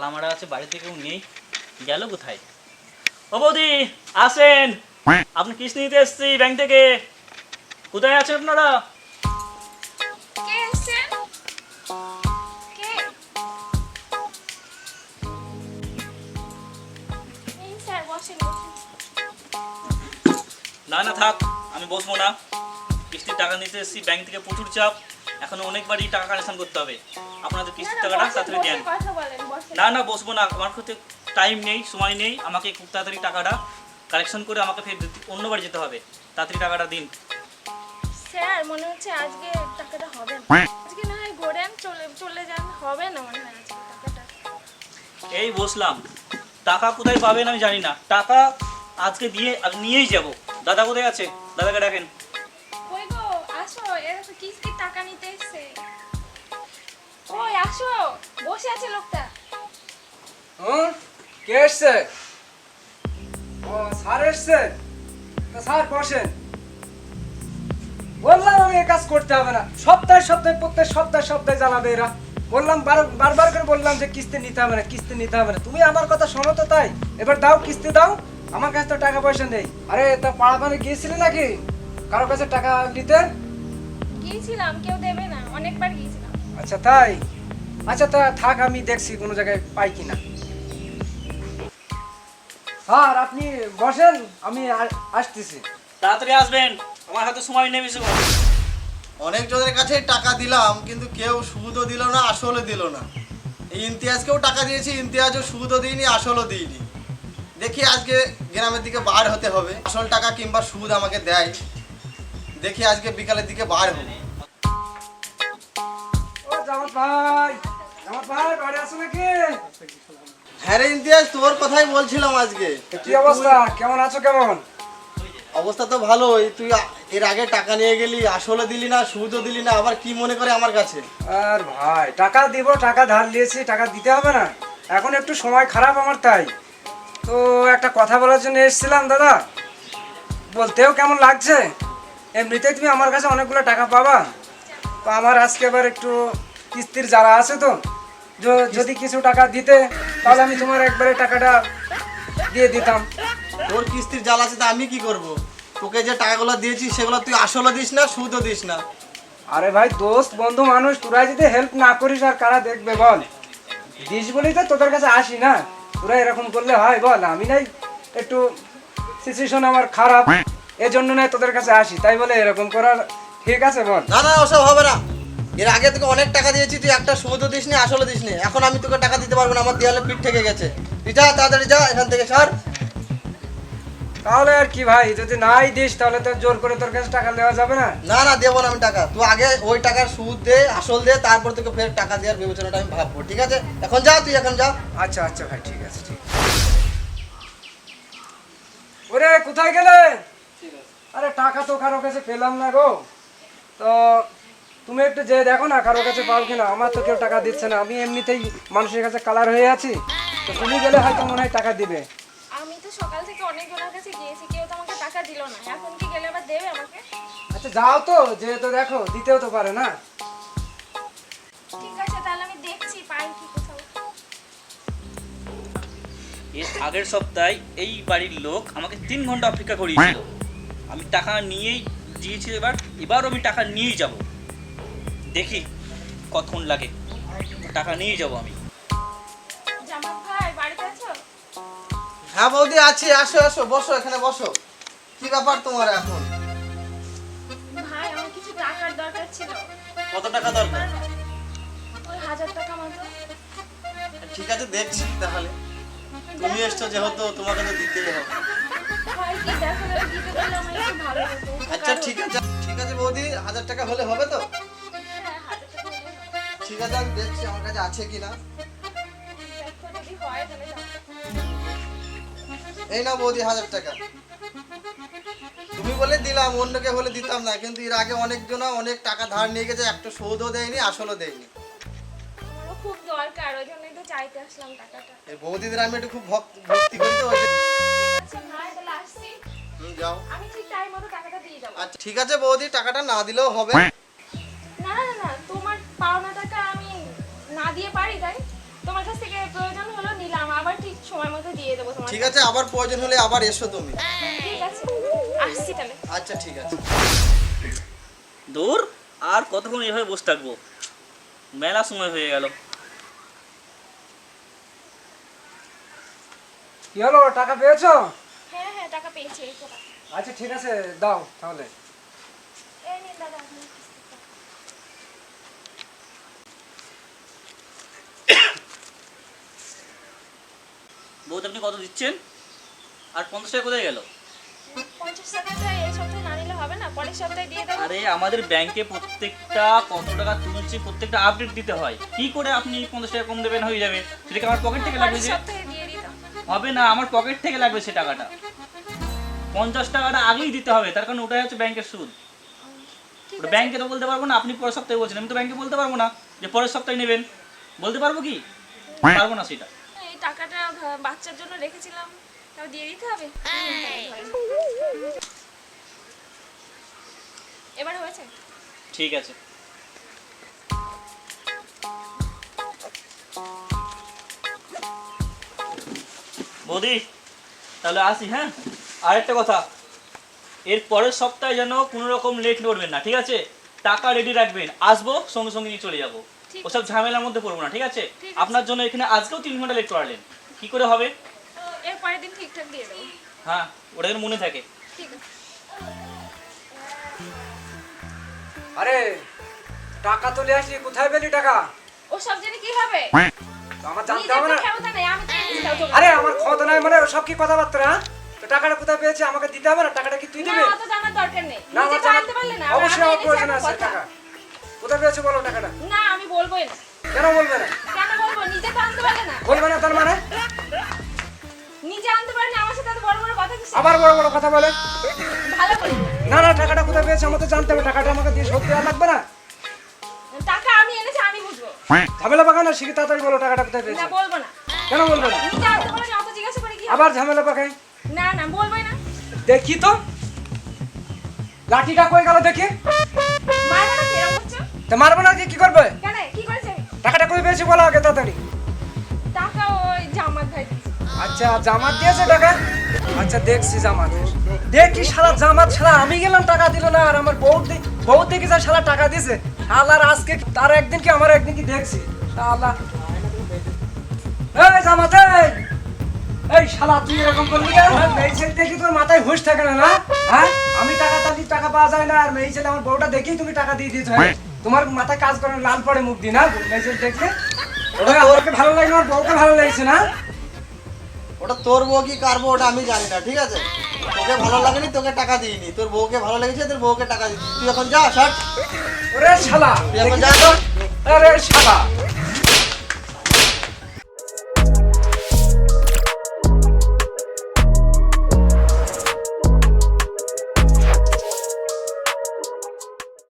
তালা মারা আছে বাড়িতে কেউ নেই। গেল কোথায়? ও বৌদি আসেন। আপনি কিস্তি নিতে এসছি ব্যাংক থেকে। কোথায় আছেন আপনারা? না না থাক আমি বসবো না। কিস্তির টাকা নিতে এসেছি ব্যাংক থেকে প্রচুর চাপ। এখন অনেকবারই টাকা কালেকশন করতে হবে। আপনাদের কিস্তির টাকাটা তাড়াতাড়ি দেন। কথা বলেন। বসেন না না বসবো না। আমার কাছে টাইম নেই সময় নেই। আমাকে খুব তাড়াতাড়ি টাকাটা কালেকশন করে আমাকে ফের অন্যবার যেতে হবে। তাড়াতাড়ি টাকাটা দিন। স্যার মনে হচ্ছে আজকে টাকাটা হবে না। আজকে না হয় ঘোরেন চলে চলে যান হবে না মনে হয় আজকে টাকাটা। এই বসলাম। টাকা কোথায় পাবেন আমি জানি না। টাকা আজকে দিয়ে আমি নিয়েই যাব। দাদা কোথায় আছে? দাদাকে ডাকেন। কই গো? আসো এরা তো কিস্তির টাকা নিতে এসছে। ওই আসো। বসে আছে লোকটা। হুম? কে এসছে? ও স্যার এসছে। তা স্যার বসেন। বললাম আমি এ কাজ করতে হবে না। সপ্তাহে সপ্তাহে প্রত্যেক সপ্তাহে সপ্তাহে জ্বালাবে এরা। বললাম বারবার করে বললাম যে কিস্তি নিতে হবে না কিস্তি নিতে হবে না। তুমি আমার কথা শোনো তো তাই। এবার দাও কিস্তি দাও। আমার কাছে তো টাকা পয়সা নেই। আরে তা পাড়া পাড়ে গিয়েছিলে নাকি? কারও কাছে টাকা নিতে? গিয়েছিলাম কেউ দেবে না। অনেকবার গিয়েছিলাম। আচ্ছা তাই? আচ্ছা তা থাক আমি দেখছি কোনো জায়গায় পাই কিনা। স্যার আপনি বসেন আমি আসতেছি। তাড়াতাড়ি আসবেন আমার হাতে সময় নেই বেশি অনেকজনের কাছে টাকা দিলাম কিন্তু কেউ সুদও দিল না আসলও দিল না। এই ইমতিয়াজকেও টাকা দিয়েছি ইমতিয়াজও সুদও দিইনি আসলও দিইনি। দেখি আজকে গ্রামের দিকে বার হতে হবে। আসল টাকা কিংবা সুদ আমাকে দেয়। দেখি আজকে বিকালের দিকে বার হবে। ও জামাত ভাই জামাত ভাই বাড়ি আসো নাকি? হ্যাঁ রে ইমতিয়াজ তোর কথাই বলছিলাম আজকে। কি অবস্থা? কেমন আছো কেমন? অবস্থা তো ভালোই তুই এর আগে টাকা নিয়ে গেলি আসলও দিলি না সুদও দিলি না আবার কি মনে করে আমার কাছে? আর ভাই টাকা দিব টাকা ধার নিয়েছি টাকা দিতে হবে না। এখন একটু সময় খারাপ আমার তাই। তো একটা কথা বলার জন্য এসেছিলাম দাদা। বলতেও কেমন লাগছে? এমনিতেই তুমি আমার কাছে অনেকগুলো টাকা পাবা। তো আমার আজকে এবার একটু কিস্তির যারা আছে তো যদি কিছু টাকা দিতে তাহলে আমি তোমার একবারে টাকাটা দিয়ে দিতাম। তোর কিস্তির জাল আছে তা আমি কি করব? তোকে যে টাকাগুলো দিয়েছি সেগুলো তুই আসলও দিস না সুদও দিস না। আরে ভাই দোস্ত বন্ধু মানুষ তোরা যদি হেল্প না করিস আর কারা দেখবে বল। দিস বলেই তো তোদের কাছে আসি না। তোরা এরকম করলে হয় বল। আমি নাই একটু সিচুয়েশন আমার খারাপ। এজন্য নয় তোদের কাছে আসি। তাই বলে এরকম করার ঠিক আছে বল। না না ওসব হবে না। এর আগে তোকে অনেক টাকা দিয়েছি তুই একটা সুদও দিস নি আসলে দিস নি। এখন আমি তোকে টাকা দিতে পারব না আমার দেয়ালে পিঠ থেকে গেছে। তুই যা তাড়াতাড়ি যা এখান থেকে সর। তাহলে আর কি ভাই যদি নাই দিস তাহলে তো জোর করে তোর কাছে টাকা দেওয়া যাবে না। না না দেবো না আমি টাকা। তুই আগে ওই টাকার সুদ দে আসল দে তারপর তোকে ফের টাকা দেওয়ার বিবেচনাটা আমি ভাববো ঠিক আছে? এখন যা তুই এখন যা। আচ্ছা আচ্ছা ভাই ঠিক আছে ঠিক ওরে কোথায় গেলে? আরে টাকা তো কারও কাছে পেলাম না গো। তো তুমি একটু যে দেখো না কারও কাছে পাও কিনা আমার তো কেউ টাকা দিচ্ছে না আমি এমনিতেই মানুষের কাছে কালার হয়ে আছি। তো তুমি গেলে হয়তো মনে হয় টাকা দিবে। আমি তো সকাল থেকে অনেকজনের কাছে গিয়েছি কেউ তো আমাকে টাকা দিল না। এখন কি গেলে আবার দেবে আমাকে? আচ্ছা যাও তো যেহেতু দেখো দিতেও তো পারে না। ঠিক আছে তাহলে আমি দেখছি পাই কি কোথাও। এর আগের সপ্তাহে এই বাড়ির লোক আমাকে তিন ঘণ্টা অপেক্ষা করিয়েছিল। আমি টাকা নিয়েই দিয়েছি এবার এবারও আমি টাকা নিয়েই যাব। দেখি কতক্ষণ লাগে। টাকা নিয়েই যাব আমি। জামাত ভাই বাড়িতে আছো? হ্যাঁ বৌদি আছি। আসো আসো বসো এখানে বসো। কি ব্যাপার তোমার এখন? ভাই আমার কিছু টাকার দরকার ছিল। কত টাকা দরকার? ওই হাজার টাকা মতো। ঠিক আছে দেখছি তাহলে। তুমি এসছো যেহেতু তোমাকে তো দিতেই হবে। আচ্ছা ঠিক আছে ঠিক আছে বৌদি হাজার টাকা হলে হবে তো? ঠিক আছে আমি দেখছি আমার কাছে আছে কি না হয়। এই না বৌদি হাজার টাকা। তুমি বলে দিলাম অন্যকে হলে দিতাম না কিন্তু এর আগে অনেকজন অনেক টাকা ধার নিয়ে গেছে একটা সৌদও দেয়নি আসলও দেয়নি। খুব দরকার ওই জন্যই তো চাইতে আসলাম টাকাটা। এই বৌদিদের আমি একটু খুব ভক- ভক্তি করি তো। আচ্ছা যাও। আমি ঠিক টাইম মতো টাকাটা দিয়ে যাব। আচ্ছা ঠিক আছে বৌদি টাকাটা না দিলেও হবে। পারি তাই? তোমার কাছ থেকে প্রয়োজন হলো নিলাম আবার সময় মতো দিয়ে দেবো তোমার ঠিক আছে আবার প্রয়োজন হলে আবার এসো তুমি। ঠিক আছে আসছি তাহলে। আচ্ছা ঠিক আছে। দূর আর কতক্ষণ এভাবে বসে থাকব? মেলা সময় হয়ে গেল। কি হলো? টাকা পেয়েছ? হ্যাঁ হ্যাঁ টাকা পেয়েছি আচ্ছা ঠিক আছে দাও তাহলে। এই নিন দাদা আপনার আপনি কত দিচ্ছেন? আর পঞ্চাশ টাকা কোথায় গেল? পঞ্চাশ টাকাটা এই সপ্তাহে না নিলে হবে না পরের সপ্তাহে দিয়ে দেবো। আরে আমাদের ব্যাংকে প্রত্যেকটা কত টাকা তুলছি প্রত্যেকটা আপডেট দিতে হয়। কি করে আপনি পঞ্চাশ টাকা কম দেবেন হয়ে যাবে। সেটাকে আমার পকেট থেকে লাগবে পরের যে সপ্তাহে হবে না আমার পকেট থেকে লাগবে সে টাকাটা। পঞ্চাশ টাকাটা আগেই দিতে হবে তার কারণ ওটাই হচ্ছে ব্যাংকের সুদ। ঠিক ওটা ব্যাংকে তো বলতে পারব না আপনি পরের সপ্তাহে বলছেন আমি তো ব্যাংকে বলতে পারব না যে পরের সপ্তাহে নেবেন। বলতে পারব কি? পারব না সেটা। টাকাটা বাচ্চার জন্য রেখেছিলাম। তাও দিয়ে দিতে হবে? এবার হয়েছে? ঠিক আছে। বৌদি তাহলে আসি হ্যাঁ? আরেকটা কথা। এর পরের সপ্তাহে যেন কোনো রকম লেট করবেন না ঠিক আছে? টাকা রেডি রাখবেন। আসব সঙ্গে সঙ্গে নিয়ে চলে যাব। ওসব ঝামেলার মধ্যে পড়ব না ঠিক আছে? আপনার জন্য এখানে আজকেও তিন ঘণ্টা লেট করালেন। কি করে হবে? এর পরের দিন ঠিকঠাক দিয়ে দেবো। হ্যাঁ ওটা যেন মনে থাকে। ঠিক আছে। আরে টাকা তুলে আসলি কোথায় পেলি টাকা? ও সব জেনে কি হবে? আমার জানতে হবে না। তো। আরে আমার ক্ষমতা নাই মানে সব কি কথাবার্তা হ্যাঁ? তো টাকাটা কোথায় পেয়েছে আমাকে দিতে হবে না? টাকাটা কি তুই না দিবি? অত জানার দরকার নেই। না আমার তো জানা- আনতে পারলে না অবশ্যই আমার প্রয়োজন আছে টাকা। কোথায় পেয়েছে বলো টাকাটা? না আমি বলবোই না। কেন বলবে না? কেন বলব? নিজে তো আনতে না। বলবে না তার মানে? নিজে আনতে পারলে আমার সাথে বড় বড় কথা কিছু আবার বড় বড় কথা বলে? ভালো করে। না না টাকাটা কোথায় পেয়েছে আমাকে জানতে হবে। টাকাটা আমাকে দিয়ে শোধ দেওয়া লাগবে না? টাকা আমি এনেছি আমি বুঝব। ঝামেলা পাকা না? শিখে তাড়াতাড়ি বলো টাকাটা কোথায় পেয়েছে। না বলব না। কেন বলবে না? নিজে আনতে না, অত জিজ্ঞাসা করে কি আবার ঝামেলা পাকাই না না বলবোই না। দেখি তো। লাঠিটা কই গেল দেখি? মারবো না তো মারবো না কি করবে? কেন কি করেছে? টাকাটা কই পেয়েছে বলো আগে তাড়াতাড়ি। টাকা ওই জামাত ভাই আচ্ছা জামাত দিয়েছে টাকা? আচ্ছা দেখছি জামাত। দেখি শালা জামাত ছাড়া আমি গেলাম টাকা দিল না আর আমার বউ বউ দেখি যা শালা টাকা দিছে। শালার আজকে তার একদিন কি আমার একদিন কি দেখছি? শালা। এই জামাত এই! শালা তুই এরকম করলি কেন? মেয়ে ছেলে দেখি তোর মাথায় হুঁশ থাকে না না? হ্যাঁ? আমি টাকা তালি টাকা পাওয়া যায় না আর মেয়ে ছেলে আমার বউটা দেখেই তুমি টাকা দিয়ে দিতে হয়? তোমার মাথায় কাজ করে লাল পড়ে মুখ দিয়ে না? দেখলে? ওটা ভালো লাগে না আমার বউকে ভালো লাগছে না? ওটা তোর বউ কি কারবো ওটা আমি জানি না ঠিক আছে? তোকে ভালো লাগেনি তোকে টাকা দিইনি। তোর বউকে ভালো লেগেছে তোর বউকে টাকা দিই তুই এখন যা ওরে শালা তুই এখন যা। আরে শালা।